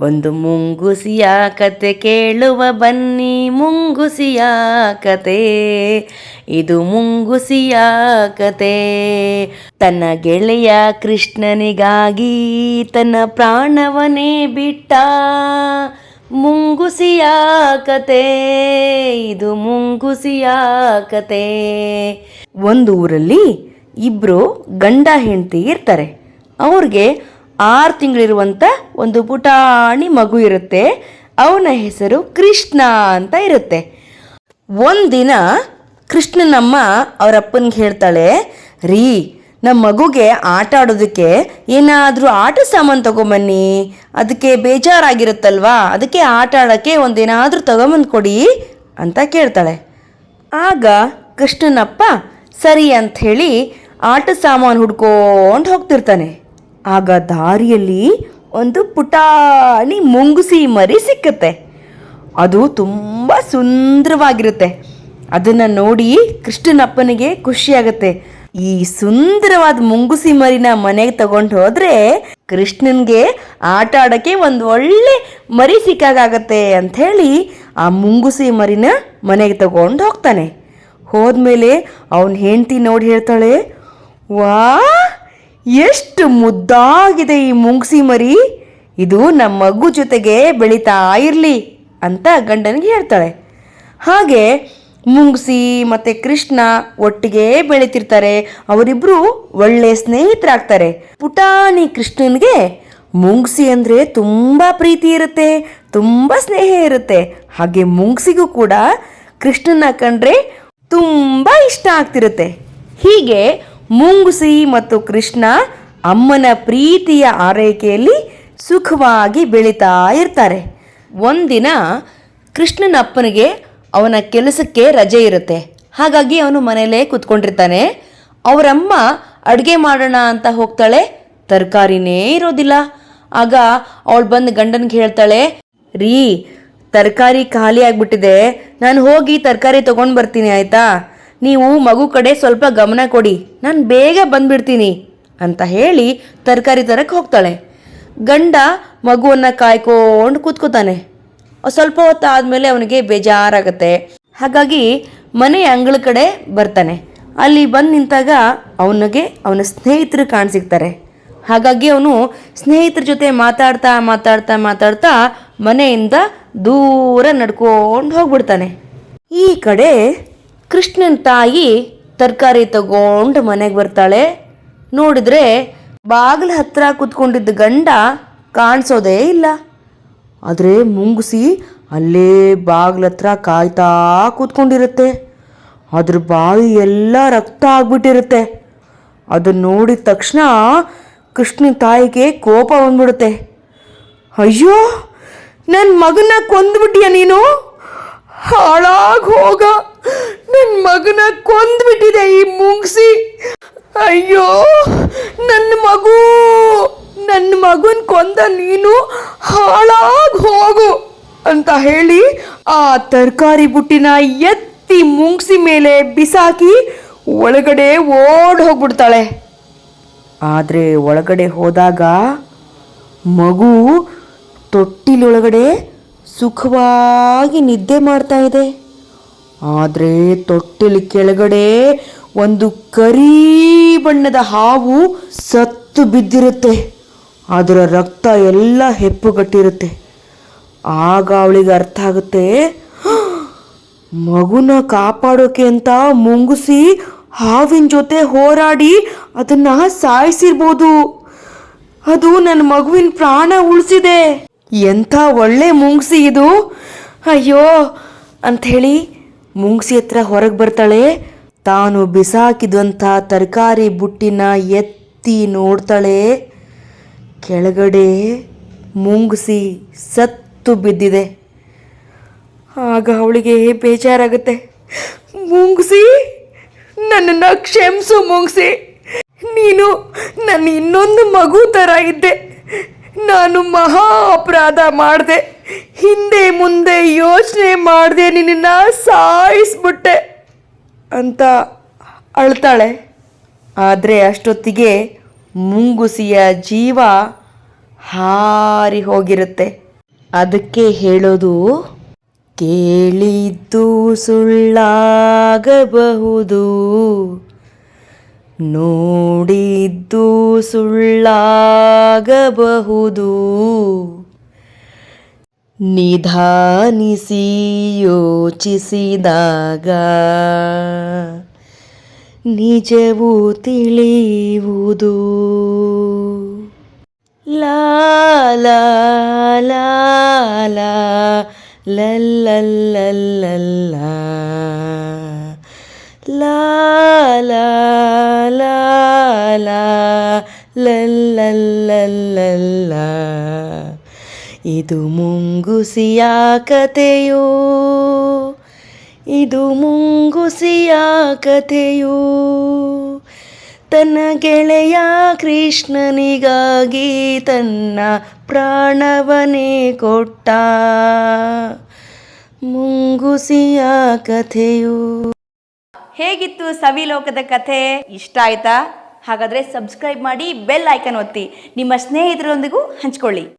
ಒಂದು ಮುಂಗುಸಿಯ ಕತೆ ಕೇಳುವ ಬನ್ನಿ ಮುಂಗುಸಿಯ ಕತೆ ಇದು ಮುಂಗುಸಿಯ ಕತೆ ತನ್ನ ಗೆಳೆಯ ಕೃಷ್ಣನಿಗಾಗಿ ತನ್ನ ಪ್ರಾಣವನೇ ಬಿಟ್ಟ ಮುಂಗುಸಿಯ ಕತೆ ಇದು ಮುಂಗುಸಿಯ ಕತೆ ಒಂದು ಊರಲ್ಲಿ ಇಬ್ರು ಗಂಡ ಹೆಂಡತಿ ಇರ್ತಾರೆ. ಅವ್ರಿಗೆ ಆರು ತಿಂಗಳಿರುವಂಥ ಒಂದು ಪುಟಾಣಿ ಮಗು ಇರುತ್ತೆ. ಅವನ ಹೆಸರು ಕೃಷ್ಣ ಅಂತ ಇರುತ್ತೆ. ಒಂದಿನ ಕೃಷ್ಣನಮ್ಮ ಅವರಪ್ಪನಿಗೆ ಹೇಳ್ತಾಳೆ, ರೀ ನಮ್ಮ ಮಗುಗೆ ಆಟ ಆಡೋದಕ್ಕೆ ಏನಾದರೂ ಆಟ ಸಾಮಾನು ತಗೊಂಬನ್ನಿ. ಅದಕ್ಕೆ ಬೇಜಾರಾಗಿರುತ್ತಲ್ವಾ? ಅದಕ್ಕೆ ಆಟ ಆಡೋಕ್ಕೆ ಒಂದೇನಾದರೂ ತಗೊಂಬಂದು ಕೊಡಿ ಅಂತ ಕೇಳ್ತಾಳೆ. ಆಗ ಕೃಷ್ಣನಪ್ಪ ಸರಿ ಅಂತ ಹೇಳಿ ಆಟ ಸಾಮಾನು ಹುಡ್ಕೊಂಡು ಹೋಗ್ತಿರ್ತಾನೆ. ಆಗ ದಾರಿಯಲ್ಲಿ ಒಂದು ಪುಟಾಣಿ ಮುಂಗುಸಿ ಮರಿ ಸಿಕ್ಕತ್ತೆ. ಅದು ತುಂಬ ಸುಂದರವಾಗಿರುತ್ತೆ. ಅದನ್ನು ನೋಡಿ ಕೃಷ್ಣನಪ್ಪನಿಗೆ ಖುಷಿಯಾಗತ್ತೆ. ಈ ಸುಂದರವಾದ ಮುಂಗುಸಿ ಮರಿನ ಮನೆಗೆ ತಗೊಂಡು ಹೋದ್ರೆ ಕೃಷ್ಣನ್ಗೆ ಆಟ ಆಡೋಕ್ಕೆ ಒಂದು ಒಳ್ಳೆ ಮರಿ ಸಿಕ್ಕಾಗತ್ತೆ ಅಂತ ಹೇಳಿ ಆ ಮುಂಗುಸಿ ಮರಿನ ಮನೆಗೆ ತಗೊಂಡು ಹೋಗ್ತಾನೆ. ಹೋದ್ಮೇಲೆ ಅವನ ಹೆಂಡತಿ ನೋಡಿ ಹೇಳ್ತಾಳೆ, ವಾ, ಎಷ್ಟು ಮುದ್ದಾಗಿದೆ ಈ ಮುಂಗುಸಿ ಮರಿ. ಇದು ನಮ್ಮ ಮಗು ಜೊತೆಗೆ ಬೆಳೀತಾ ಇರಲಿ ಅಂತ ಗಂಡನಿಗೆ ಹೇಳ್ತಾಳೆ. ಹಾಗೆ ಮುಂಗ್ಸಿ ಮತ್ತು ಕೃಷ್ಣ ಒಟ್ಟಿಗೆ ಬೆಳೀತಿರ್ತಾರೆ. ಅವರಿಬ್ಬರು ಒಳ್ಳೆ ಸ್ನೇಹಿತರಾಗ್ತಾರೆ. ಪುಟಾಣಿ ಕೃಷ್ಣನಿಗೆ ಮುಂಗ್ಸಿ ಅಂದರೆ ತುಂಬ ಪ್ರೀತಿ ಇರುತ್ತೆ, ತುಂಬ ಸ್ನೇಹ ಇರುತ್ತೆ. ಹಾಗೆ ಮುಂಗ್ಸಿಗೂ ಕೂಡ ಕೃಷ್ಣನ ಕಂಡ್ರೆ ತುಂಬ ಇಷ್ಟ ಆಗ್ತಿರುತ್ತೆ. ಹೀಗೆ ಮುಂಗುಸಿ ಮತ್ತು ಕೃಷ್ಣ ಅಮ್ಮನ ಪ್ರೀತಿಯ ಆರೈಕೆಯಲ್ಲಿ ಸುಖವಾಗಿ ಬೆಳೀತಾ ಇರ್ತಾರೆ. ಒಂದಿನ ಕೃಷ್ಣನ ಅಪ್ಪನಿಗೆ ಅವನ ಕೆಲಸಕ್ಕೆ ರಜೆ ಇರುತ್ತೆ. ಹಾಗಾಗಿ ಅವನು ಮನೆಯಲ್ಲೇ ಕೂತ್ಕೊಂಡಿರ್ತಾನೆ. ಅವರಮ್ಮ, ಅಡುಗೆ ಮಾಡೋಣ ಅಂತ ಹೋಗ್ತಾಳೆ. ತರಕಾರಿನೇ ಇರೋದಿಲ್ಲ. ಆಗ ಅವಳು ಬಂದು ಗಂಡನಿಗೆ ಹೇಳ್ತಾಳೆ, ರೀ, ತರಕಾರಿ ಖಾಲಿ ಆಗಿಬಿಟ್ಟಿದೆ. ನಾನು ಹೋಗಿ ತರಕಾರಿ ತೊಗೊಂಡು ಬರ್ತೀನಿ, ಆಯಿತಾ? ನೀವು ಮಗು ಕಡೆ ಸ್ವಲ್ಪ ಗಮನ ಕೊಡಿ. ನಾನು ಬೇಗ ಬಂದುಬಿಡ್ತೀನಿ. ಅಂತ ಹೇಳಿ ತರಕಾರಿ ತರಕ್ಕೆ ಹೋಗ್ತಾಳೆ. ಗಂಡ ಮಗುವನ್ನು ಕಾಯ್ಕೊಂಡು ಕೂತ್ಕೋತಾನೆ. ಸ್ವಲ್ಪ ಹೊತ್ತು ಆದಮೇಲೆ ಅವನಿಗೆ ಬೇಜಾರಾಗುತ್ತೆ. ಹಾಗಾಗಿ ಮನೆ ಅಂಗಳ ಕಡೆ ಬರ್ತಾನೆ. ಅಲ್ಲಿ ಬಂದು ನಿಂತಾಗ ಅವನಿಗೆ ಅವನ ಸ್ನೇಹಿತರು ಕಾಣಿಸಿಕ್ತಾರೆ. ಹಾಗಾಗಿ ಅವನು ಸ್ನೇಹಿತರ ಜೊತೆ ಮಾತಾಡ್ತಾ ಮಾತಾಡ್ತಾ ಮಾತಾಡ್ತಾ ಮನೆಯಿಂದ ದೂರ ನಡ್ಕೊಂಡು ಹೋಗ್ಬಿಡ್ತಾನೆ. ಈ ಕಡೆ ಕೃಷ್ಣನ ತಾಯಿ ತರಕಾರಿ ತಗೊಂಡು ಮನೆಗೆ ಬರ್ತಾಳೆ. ನೋಡಿದ್ರೆ ಬಾಗಿಲ ಹತ್ರ ಕೂತ್ಕೊಂಡಿದ್ದ ಗಂಡ ಕಾಣಿಸೋದೇ ಇಲ್ಲ. ಆದರೆ ಮುಂಗುಸಿ ಅಲ್ಲೇ ಬಾಗ್ಲ ಹತ್ರ ಕಾಯ್ತಾ ಕೂತ್ಕೊಂಡಿರುತ್ತೆ. ಅದ್ರ ಬಾಯಿ ಎಲ್ಲ ರಕ್ತ ಆಗ್ಬಿಟ್ಟಿರುತ್ತೆ. ಅದನ್ನ ನೋಡಿದ ತಕ್ಷಣ ಕೃಷ್ಣ ತಾಯಿಗೆ ಕೋಪ ಬಂದ್ಬಿಡುತ್ತೆ. ಅಯ್ಯೋ ನನ್ನ ಮಗನ ಕೊಂದ್ಬಿಟ್ಟಿಯ ನೀನು? ಹಾಳಾಗಿ ಹೋಗ. ನನ್ನ ಮಗನ ಕೊಂದ್ಬಿಟ್ಟಿದೆ ಈ ಮುಂಗ್ಸಿ. ಅಯ್ಯೋ ನನ್ನ ಮಗು! ನನ್ನ ಮಗನ್ ಕೊಂದ ನೀನು ಹಾಳಾಗಿ ಹೋಗು ಅಂತ ಹೇಳಿ ಆ ತರಕಾರಿ ಬುಟ್ಟಿನ ಎತ್ತಿ ಮುಂಗ್ಸಿ ಮೇಲೆ ಬಿಸಾಕಿ ಒಳಗಡೆ ಓಡ್ ಹೋಗ್ಬಿಡ್ತಾಳೆ. ಆದರೆ ಒಳಗಡೆ ಹೋದಾಗ ಮಗು ತೊಟ್ಟಿಲೊಳಗಡೆ ಸುಖವಾಗಿ ನಿದ್ದೆ ಮಾಡ್ತಾ ಇದೆ. ಆದರೆ ತೊಟ್ಟಿಲ ಕೆಳಗಡೆ ಒಂದು ಕರಿ ಬಣ್ಣದ ಹಾವು ಸತ್ತು ಬಿದ್ದಿರುತ್ತೆ. ಅದರ ರಕ್ತ ಎಲ್ಲ ಹೆಪ್ಪುಗಟ್ಟಿರುತ್ತೆ ಆಗ ಅವಳಿಗೆ ಅರ್ಥ ಆಗುತ್ತೆ ಮಗುನ ಕಾಪಾಡೋಕೆ ಅಂತ ಮುಂಗುಸಿ ಹಾವಿನ ಜೊತೆ ಹೋರಾಡಿ ಅದನ್ನ ಸಾಯಿಸಿರ್ಬೋದು. ಅದು ನನ್ನ ಮಗುವಿನ ಪ್ರಾಣ ಉಳಿಸಿದೆ. ಎಂಥ ಒಳ್ಳೆ ಮುಂಗ್ಸಿ ಇದು. ಅಯ್ಯೋ, ಅಂಥೇಳಿ ಮುಂಗ್ಸಿ ಹತ್ರ ಹೊರಗೆ ಬರ್ತಾಳೆ. ತಾನು ಬಿಸಾಕಿದಂಥ ತರಕಾರಿ ಬುಟ್ಟಿನ ಎತ್ತಿ ನೋಡ್ತಾಳೆ. ಕೆಳಗಡೆ ಮುಂಗಿಸಿ ಸತ್ತು ಬಿದ್ದಿದೆ. ಆಗ ಅವಳಿಗೆ ಬೇಜಾರಾಗುತ್ತೆ. ಮುಂಗಿಸಿ? ನನ್ನನ್ನು ಕ್ಷಮಿಸು ಮುಂಗಿಸಿ. ನೀನು ನನ್ನ ಇನ್ನೊಂದು ಮಗು ಥರ ಇದ್ದೆ. ನಾನು ಮಹಾ ಅಪರಾಧ ಮಾಡಿದೆ. ಹಿಂದೆ ಮುಂದೆ ಯೋಚನೆ ಮಾಡಿದೆ ನಿನ್ನ ಸಾಯಿಸ್ಬಿಟ್ಟೆ ಅಂತ ಅಳ್ತಾಳೆ. ಆದರೆ ಅಷ್ಟೊತ್ತಿಗೆ ಮುಂಗುಸಿಯ ಜೀವ ಹಾರಿ ಹೋಗಿರುತ್ತೆ ಅದಕ್ಕೆ ಹೇಳೋದು ಕೇಳಿದ್ದು ಸುಳ್ಳಾಗಬಹುದು ನೋಡಿದ್ದು ಸುಳ್ಳಾಗಬಹುದು. ನಿಧಾನಿಸಿ ಯೋಚಿಸಿದಾಗ ನಿಜವು ತಿಳಿಯುವುದು ಲಲ್ಲಲ್ಲಲ್ಲ ಲಾ ಲಾ ಲಾ ಲಲ್ಲಲ್ಲಲ್ಲಲ್ಲ. ಲಾ ಲಾ ಲಾ ಲಾ ಲಲ್ಲಲ್ಲಲ್ಲಲ್ಲ. ಇದು ಮುಂಗುಸಿಯ ಕಥೆಯೋ ಇದು ಮುಂಗುಸಿಯ ಕಥೆಯು. ತನ್ನ ಗೆಳೆಯ ಕೃಷ್ಣನಿಗಾಗಿ ತನ್ನ ಪ್ರಾಣವನೇ ಕೊಟ್ಟ ಮುಂಗುಸಿಯ ಕಥೆಯು. ಹೇಗಿತ್ತು ಸವಿಲೋಕದ ಕಥೆ? ಇಷ್ಟ ಆಯ್ತಾ? ಹಾಗಾದ್ರೆ ಸಬ್ಸ್ಕ್ರೈಬ್ ಮಾಡಿ ಬೆಲ್ ಐಕನ್ ಒತ್ತಿ. ನಿಮ್ಮ ಸ್ನೇಹಿತರೊಂದಿಗೂ ಹಂಚ್ಕೊಳ್ಳಿ.